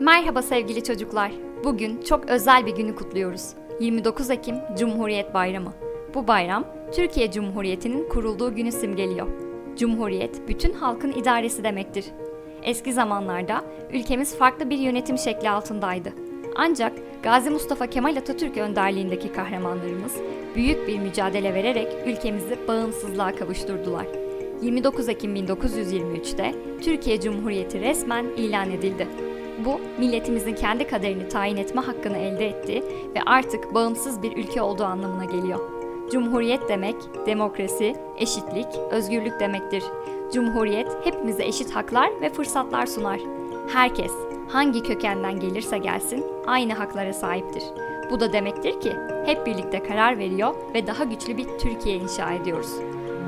Merhaba sevgili çocuklar. Bugün çok özel bir günü kutluyoruz. 29 Ekim Cumhuriyet Bayramı. Bu bayram Türkiye Cumhuriyeti'nin kurulduğu günü simgeliyor. Cumhuriyet bütün halkın idaresi demektir. Eski zamanlarda ülkemiz farklı bir yönetim şekli altındaydı. Ancak Gazi Mustafa Kemal Atatürk önderliğindeki kahramanlarımız büyük bir mücadele vererek ülkemizi bağımsızlığa kavuşturdular. 29 Ekim 1923'te Türkiye Cumhuriyeti resmen ilan edildi. Bu, milletimizin kendi kaderini tayin etme hakkını elde etti ve artık bağımsız bir ülke olduğu anlamına geliyor. Cumhuriyet demek, demokrasi, eşitlik, özgürlük demektir. Cumhuriyet hepimize eşit haklar ve fırsatlar sunar. Herkes, hangi kökenden gelirse gelsin, aynı haklara sahiptir. Bu da demektir ki hep birlikte karar veriyor ve daha güçlü bir Türkiye inşa ediyoruz.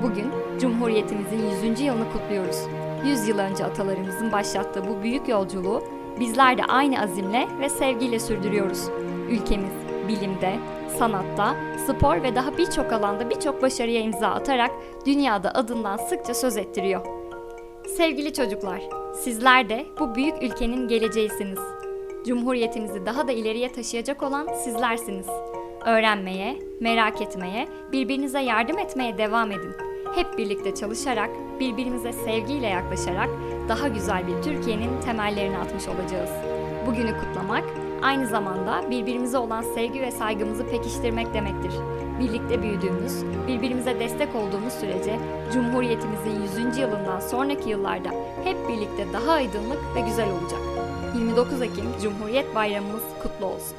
Bugün Cumhuriyetimizin 100. yılını kutluyoruz. 100 yıl önce atalarımızın başlattığı bu büyük yolculuğu bizler de aynı azimle ve sevgiyle sürdürüyoruz. Ülkemiz bilimde, sanatta, spor ve daha birçok alanda birçok başarıya imza atarak dünyada adından sıkça söz ettiriyor. Sevgili çocuklar, sizler de bu büyük ülkenin geleceğisiniz. Cumhuriyetimizi daha da ileriye taşıyacak olan sizlersiniz. Öğrenmeye, merak etmeye, birbirinize yardım etmeye devam edin. Hep birlikte çalışarak, birbirimize sevgiyle yaklaşarak daha güzel bir Türkiye'nin temellerini atmış olacağız. Bugünü kutlamak, aynı zamanda birbirimize olan sevgi ve saygımızı pekiştirmek demektir. Birlikte büyüdüğümüz, birbirimize destek olduğumuz sürece Cumhuriyetimizin 100. yılından sonraki yıllarda hep birlikte daha aydınlık ve güzel olacak. 29 Ekim Cumhuriyet Bayramımız kutlu olsun.